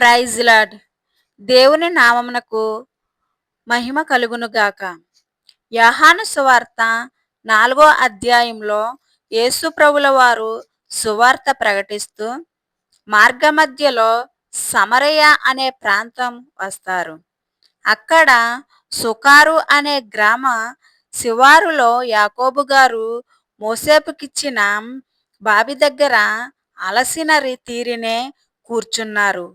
Praise lord. దేవుని నామమునకు మహిమ కలుగునుగాక యాహాను సువార్త నాలుగో అధ్యాయంలో యేసు ప్రభుల వారు సువార్త ప్రకటిస్తూ మార్గమధ్యలో సమరయ అనే ప్రాంతం వస్తారు. అక్కడ సుకారు అనే గ్రామ శివారులో యాకోబు గారు మోసేపుకిచ్చిన బావి దగ్గర అలసినరి తీరినే కూర్చున్నారు.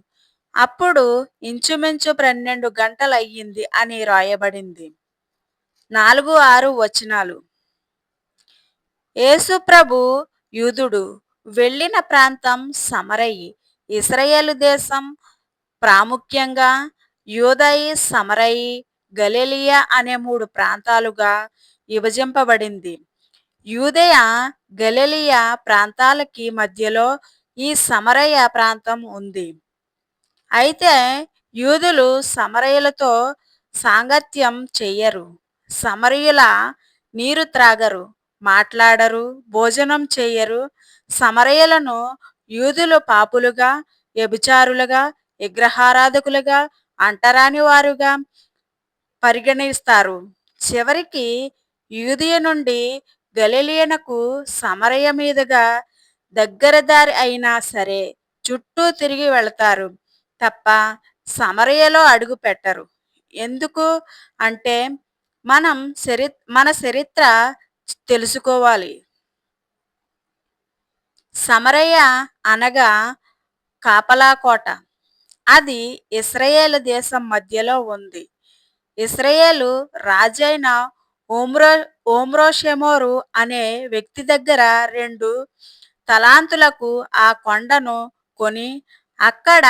అప్పుడు ఇంచుమించు పన్నెండు గంటలయ్యింది అని రాయబడింది. నాలుగు ఆరు వచనాలు. యేసుప్రభు యూదుడు వెళ్ళిన ప్రాంతం సమరయి ఇస్రయేల్ దేశం ప్రాముఖ్యంగా యూదయి సమరయి గలేలియా అనే మూడు ప్రాంతాలుగా విభజింపబడింది. యూదయ గలేలియా ప్రాంతాలకి మధ్యలో ఈ సమరయ ప్రాంతం ఉంది. అయితే యూదులు సమరయులతో సాంగత్యం చెయ్యరు. సమరయుల నీరు త్రాగరు మాట్లాడరు భోజనం చెయ్యరు. సమరయులను యూదులు పాపులుగా వ్యభిచారులుగా విగ్రహారాధకులుగా అంటరాని వారుగా పరిగణిస్తారు. చివరికి యూదియ నుండి గలిలియనకు సమరయ మీదుగా దగ్గర దారి అయినా సరే చుట్టూ తిరిగి వెళతారు. తప్ప సమరయలో అడుగు పెట్టరు. ఎందుకు అంటే మనం చరి మన చరిత్ర తెలుసుకోవాలి. సమరయ అనగా కాపలా కోట అది ఇస్రయేల్ దేశం మధ్యలో ఉంది. ఇస్రయేలు రాజైన ఓమ్రో ఓమ్రోషెమోరు అనే వ్యక్తి దగ్గర రెండు తలాంతులకు ఆ కొండను కొని అక్కడ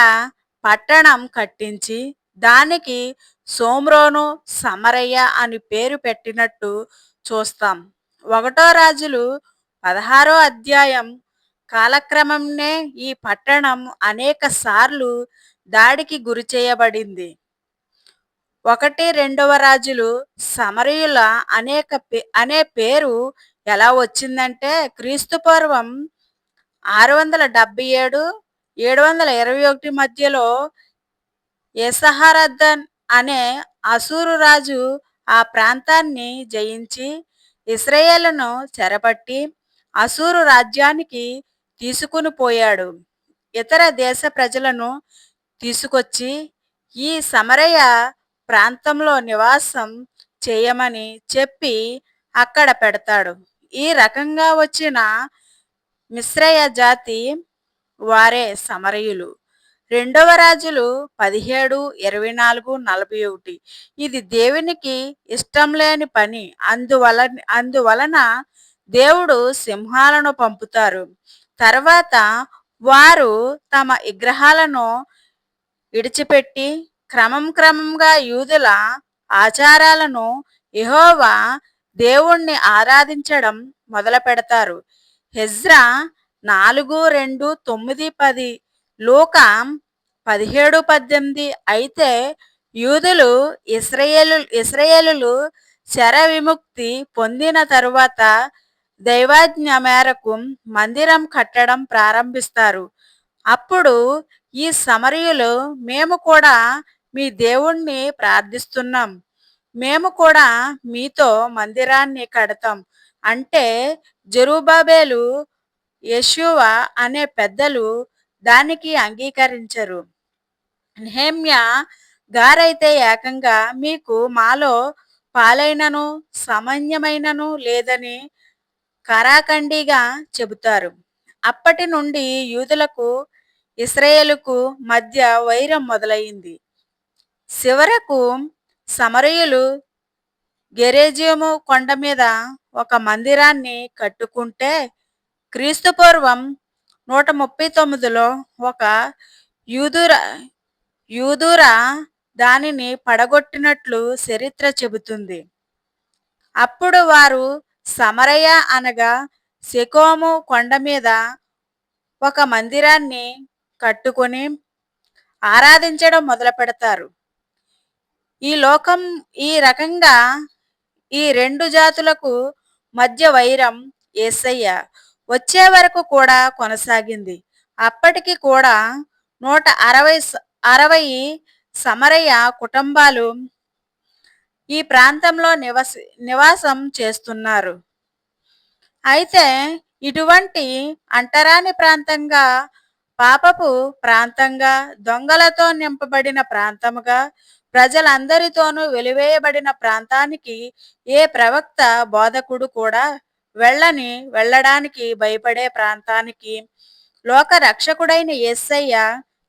పట్టణం కట్టించి దానికి సోమ్రోను సమరయ్య అని పేరు పెట్టినట్టు చూస్తాం. ఒకటో రాజులు పదహారో అధ్యాయం కాలక్రమంనే ఈ పట్టణం అనేక సార్లు దాడికి గురి చేయబడింది. ఒకటి రెండవ రాజులు సమరయుల అనేక పే- అనే పేరు ఎలా వచ్చిందంటే క్రీస్తు పూర్వం ఆరు వందల డెబ్బై ఏడు ఏడు వందల ఇరవై ఒకటి మధ్యలో ఎసహారద్దన్ అనే అసూరు రాజు ఆ ప్రాంతాన్ని జయించి ఇస్రాయేళ్ళను చెరపట్టి అసూరు రాజ్యానికి తీసుకుని పోయాడు. ఇతర దేశ ప్రజలను తీసుకొచ్చి ఈ సమరయ ప్రాంతంలో నివాసం చేయమని చెప్పి అక్కడ పెడతాడు. ఈ రకంగా వచ్చిన మిశ్రయ జాతి వారే సమరయులు. రెండవ రాజులు పదిహేడు ఇరవై నాలుగు నలభై ఒకటి. ఇది దేవునికి ఇష్టం లేని పని. అందువల అందువలన దేవుడు సింహాలను పంపుతారు. తర్వాత వారు తమ విగ్రహాలను విడిచిపెట్టి క్రమం క్రమంగా యూదుల ఆచారాలను ఎహోవా దేవుణ్ణి ఆరాధించడం మొదలు పెడతారు హెజ్రా నాలుగు రెండు తొమ్మిది పది. లోకం పదిహేడు పద్దెనిమిది. అయితే యూదులు ఇస్రయేలు ఇస్రయేలులు శర విముక్తి పొందిన తరువాత దైవాజ్ఞ మేరకు మందిరం కట్టడం ప్రారంభిస్తారు. అప్పుడు ఈ సమరయులు మేము కూడా మీ దేవుణ్ణి ప్రార్థిస్తున్నాం. మేము కూడా మీతో మందిరాన్ని కడతాం. అంటే జరుబాబేలు యశువ అనే పెద్దలు దానికి అంగీకరించరు. నెహమ్య గారైతే ఏకంగా మీకు మాలో పాలైనను సమన్యమైనను లేదని కరాఖండిగా చెబుతారు. అప్పటి నుండి యూదులకు ఇస్రాయేలుకు మధ్య వైరం మొదలైంది. చివరకు సమరయులు గెరేజియము కొండ మీద ఒక మందిరాన్ని కట్టుకుంటే క్రీస్తుపూర్వం నూట ముప్పై తొమ్మిదిలో ఒక యూదుర యూదుర దానిని పడగొట్టినట్లు చరిత్ర చెబుతుంది. అప్పుడు వారు సమరయ అనగా శకోము కొండ మీద ఒక మందిరాన్ని కట్టుకొని ఆరాధించడం మొదలు పెడతారు. ఈ లోకం ఈ రకంగా ఈ రెండు జాతులకు మధ్య వైరం ఏసయ్య. వచ్చే వరకు కూడా కొనసాగింది. అప్పటికి కూడా నూట అరవై స- అరవై సమరయ్య కుటుంబాలు ఈ ప్రాంతంలో నివస నివాసం చేస్తున్నారు. అయితే ఇటువంటి అంటరాని ప్రాంతంగా పాపపు ప్రాంతంగా దొంగలతో నింపబడిన ప్రాంతముగా ప్రజలందరితోనూ వెలివేయబడిన ప్రాంతానికి ఏ ప్రవక్త బోధకుడు కూడా వెళ్ళని వెళ్ళడానికి భయపడే ప్రాంతానికి లోక రక్షకుడైన యేసయ్య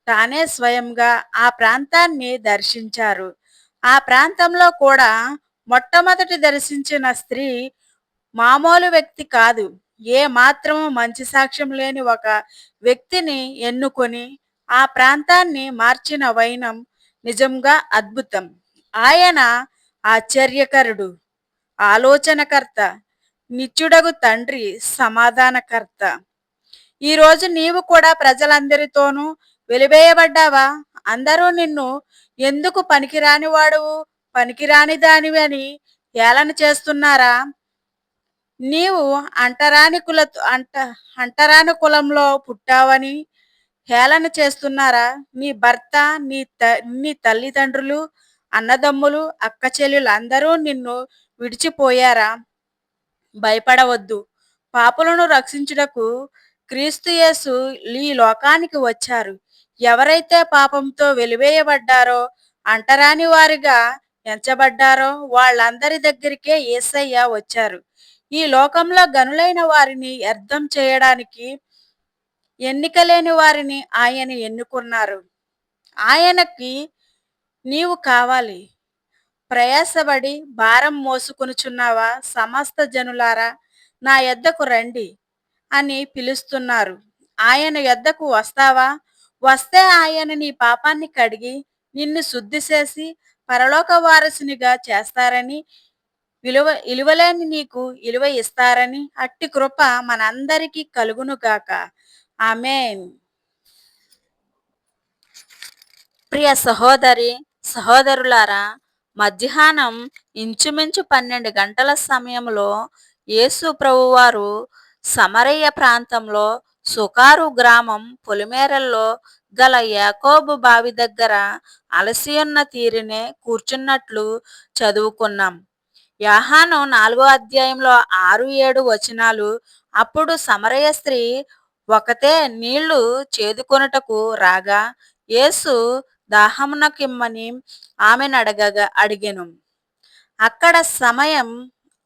తానే స్వయంగా ఆ ప్రాంతాన్ని దర్శించారు. ఆ ప్రాంతంలో కూడా మొట్టమొదటి దర్శించిన స్త్రీ మామూలు వ్యక్తి కాదు. ఏ మాత్రము మంచి సాక్ష్యం లేని ఒక వ్యక్తిని ఎన్నుకొని ఆ ప్రాంతాన్ని మార్చిన వైనం నిజంగా అద్భుతం. ఆయన ఆశ్చర్యకరుడు ఆలోచనకర్త నిత్యుడగు తండ్రి సమాధానకర్త. ఈరోజు నీవు కూడా ప్రజలందరితోనూ వెలివేయబడ్డావా? అందరూ నిన్ను ఎందుకు పనికిరాని వాడువు పనికిరాని దానివి అని ఏలన చేస్తున్నారా? నీవు అంటరాని కుల అంట అంటరాని కులంలో పుట్టావని హేళన చేస్తున్నారా? నీ భర్త నీ త నీ తల్లిదండ్రులు అన్నదమ్ములు అక్క చెల్లెలు అందరూ నిన్ను విడిచిపోయారా? భయపడవద్దు. పాపులను రక్షించుటకు క్రీస్తు యేసు ఈ లోకానికి వచ్చారు. ఎవరైతే పాపంతో వెలివేయబడ్డారో అంటరాని వారిగా ఎంచబడ్డారో వాళ్ళందరి దగ్గరికే ఏసయ్య వచ్చారు. ఈ లోకంలో గనులైన వారిని అర్థం చేయడానికి ఎన్నికలేని వారిని ఆయన ఎన్నుకున్నారు. ఆయనకి నీవు కావాలి. ప్రయాసపడి భారం మోసుకొనుచున్నావా సమస్త జనులారా? నా యొద్దకు రండి అని పిలుస్తున్నారు. ఆయన యొద్దకు వస్తావా? వస్తే ఆయన నీ పాపాన్ని కడిగి నిన్ను శుద్ధి చేసి పరలోక వారసునిగా చేస్తారని విలువ ఇలువలేని నీకు ఇలువ ఇస్తారని అట్టి కృప మనందరికీ కలుగును గాక ఆమెన్. ప్రియ సహోదరి సహోదరులారా మధ్యాహ్నం ఇంచుమించు పన్నెండు గంటల సమయంలో యేసు ప్రభువారు సమరయ్య ప్రాంతంలో సుకారు గ్రామం పొలిమేరల్లో గల యాకోబు బావి దగ్గర అలసియున్న తీరినే కూర్చున్నట్లు చదువుకున్నాం. యాహాను నాలుగో అధ్యాయంలో ఆరు ఏడు వచనాలు అప్పుడు సమరయ స్త్రీ ఒకతే నీళ్ళు చేదుకొనుటకు రాగా యేసు దాహమునకిమ్మని ఆమెను అడగగా అడిగెను అక్కడ సమయం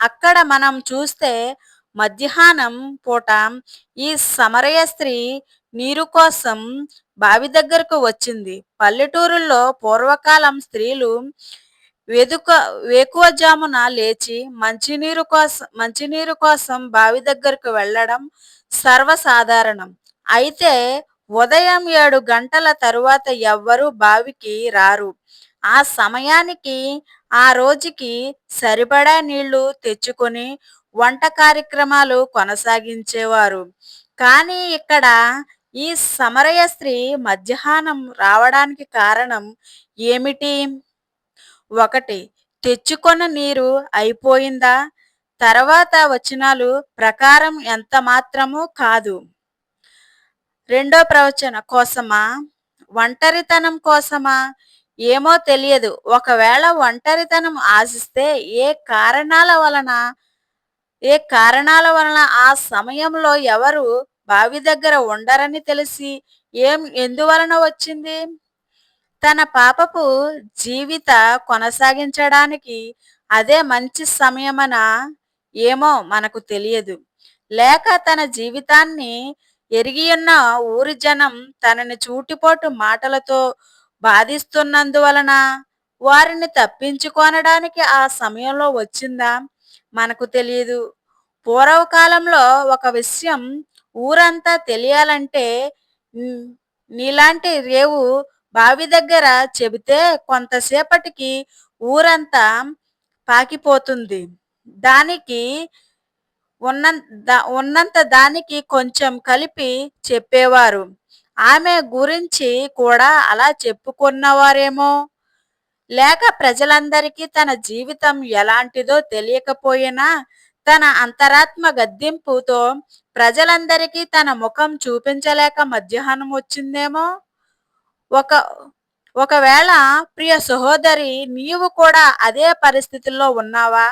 అక్కడ మనం చూస్తే మధ్యాహ్నం పూట ఈ సమరయ స్త్రీ నీరు కోసం బావి దగ్గరకు వచ్చింది. పల్లెటూరుల్లో పూర్వకాలం స్త్రీలు వెదుక వేకువజామున లేచి మంచినీరు కోసం మంచినీరు కోసం బావి దగ్గరకు వెళ్ళడం సర్వసాధారణం. అయితే ఉదయం ఏడు గంటల తరువాత ఎవ్వరూ బావికి రారు. ఆ సమయానికి ఆ రోజుకి సరిపడా నీళ్ళు తెచ్చుకొని వంట కార్యక్రమాలు కొనసాగించేవారు. కానీ ఇక్కడ ఈ సమరయ స్త్రీ మధ్యాహ్నం రావడానికి కారణం ఏమిటి? ఒకటి తెచ్చుకొన్న నీరు అయిపోయిందా? తర్వాత వచనాలు ప్రకారం ఎంత మాత్రము కాదు. రెండో ప్రవచన కోసమా? ఒంటరితనం కోసమా? ఏమో తెలియదు. ఒకవేళ ఒంటరితనం ఆశిస్తే ఏ కారణాల వలన ఏ కారణాల వలన ఆ సమయంలో ఎవరు బావి దగ్గర ఉండరని తెలిసి ఏం ఎందువలన వచ్చింది? తన పాపపు జీవిత కొనసాగించడానికి అదే మంచి సమయమన? ఏమో మనకు తెలియదు. లేక తన జీవితాన్ని ఎరిగియున్న ఊరి జనం తనని చూటిపోటు మాటలతో బాధిస్తున్నందువలన వారిని తప్పించుకొనడానికి ఆ సమయంలో వచ్చిందా? మనకు తెలియదు పూర్వకాలంలో ఒక విషయం ఊరంతా తెలియాలంటే నీలాంటి రేవు బావి దగ్గర చెబితే కొంతసేపటికి ఊరంతా పాకిపోతుంది. దానికి ఉన్న దా- ఉన్నంత దానికి కొంచెం కలిపి చెప్పేవారు. ఆమె గురించి కూడా అలా చెప్పుకున్నవారేమో? లేక ప్రజలందరికీ తన జీవితం ఎలాంటిదో తెలియకపోయినా తన అంతరాత్మ గద్దింపుతో ప్రజలందరికీ తన ముఖం చూపించలేక మధ్యాహ్నం వచ్చిందేమో? ఒక ఒకవేళ ప్రియ సహోదరి నీవు కూడా అదే పరిస్థితుల్లో ఉన్నావా?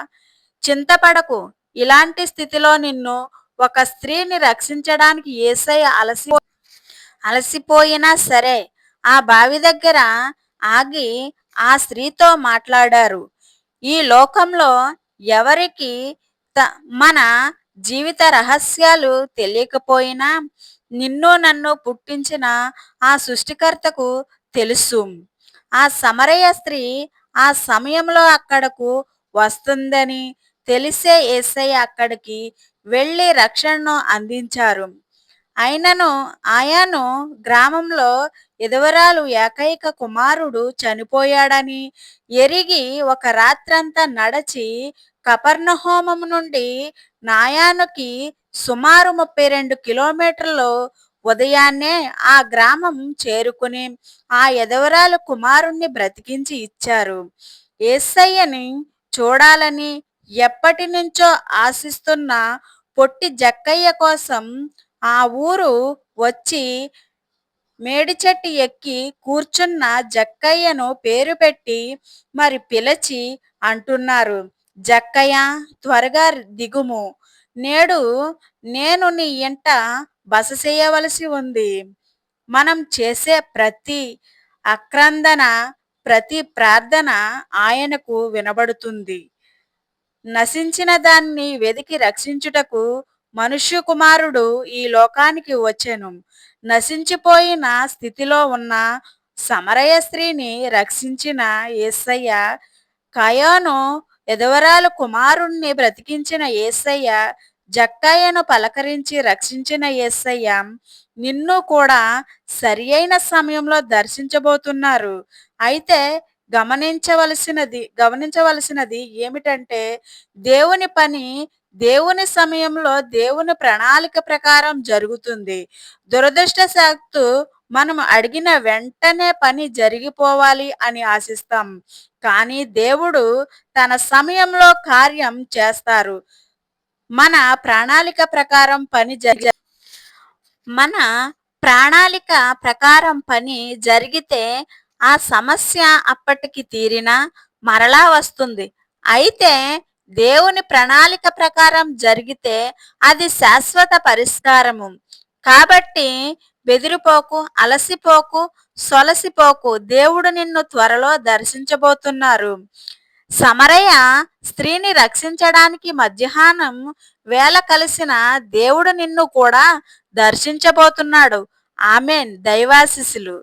చింతపడకు. ఇలాంటి స్థితిలో నిన్ను ఒక స్త్రీని రక్షించడానికి ఏసై అలసి అలసిపోయినా సరే ఆ బావి దగ్గర ఆగి ఆ స్త్రీతో మాట్లాడారు. ఈ లోకంలో ఎవరికి త- మన జీవిత రహస్యాలు తెలియకపోయినా నిన్ను నన్ను పుట్టించిన ఆ సృష్టికర్తకు తెలుసు. ఆ సమరయ స్త్రీ ఆ సమయంలో అక్కడకు వస్తుందని తెలిసే ఏసై అక్కడికి వెళ్ళి రక్షణను అందించారు. అయినను ఆయాను గ్రామంలో ఎదవరాలు ఏకైక కుమారుడు చనిపోయాడని ఎరిగి ఒక రాత్రంతా నడచి కపర్ణహోమం నుండి నాయానుకి సుమారు ముప్పై రెండు కిలోమీటర్లు ఉదయాన్నే ఆ గ్రామం చేరుకుని ఆ ఎదవరాలు కుమారుణ్ణి బ్రతికించి ఇచ్చారు. ఏసయ్యని చూడాలని ఎప్పటి నుంచో ఆశిస్తున్న పొట్టి జక్కయ్య కోసం ఆ ఊరు వచ్చి మేడి చెట్టు ఎక్కి కూర్చున్న జక్కయ్యను పేరు పెట్టి మరి పిలిచి అంటున్నారు. జక్కయ్య త్వరగా దిగుము. నేడు నేను నీ ఇంట బస చేయవలసి ఉంది. మనం చేసే ప్రతి అక్రందన ప్రతి ప్రార్థన ఆయనకు వినబడుతుంది. నశించిన దాన్ని వెదికి రక్షించుటకు మనుష్య కుమారుడు ఈ లోకానికి వచ్చెను. నశించిపోయిన స్థితిలో ఉన్న సమరయ స్త్రీని రక్షించిన ఏసయ్య కయాను ఎదవరాలు కుమారుణ్ణి బ్రతికించిన ఏసయ్య జక్కయ్యను పలకరించి రక్షించిన ఏసయ్య నిన్ను కూడా సరి అయిన సమయంలో దర్శించబోతున్నారు. అయితే గమనించవలసినది గమనించవలసినది ఏమిటంటే దేవుని పని దేవుని సమయంలో దేవుని ప్రణాళిక ప్రకారం జరుగుతుంది. దురదృష్టశాత్తు మనం అడిగిన వెంటనే పని జరిగిపోవాలి అని ఆశిస్తాం. కానీ దేవుడు తన సమయంలో కార్యం చేస్తారు. మన ప్రణాళిక ప్రకారం పని జరి మన ప్రణాళిక ప్రకారం పని జరిగితే ఆ సమస్య అప్పటికి తీరినా మరలా వస్తుంది. అయితే దేవుని ప్రణాళిక ప్రకారం జరిగితే అది శాశ్వత పరిష్కారము. కాబట్టి బెదిరిపోకు అలసిపోకు సొలసిపోకు దేవుడు నిన్ను త్వరలో దర్శించబోతున్నారు. సమరయ్య స్త్రీని రక్షించడానికి మధ్యాహ్నం వేళ కలిసిన దేవుడు నిన్ను కూడా దర్శించబోతున్నాడు. ఆమెన్. దైవాశిసులు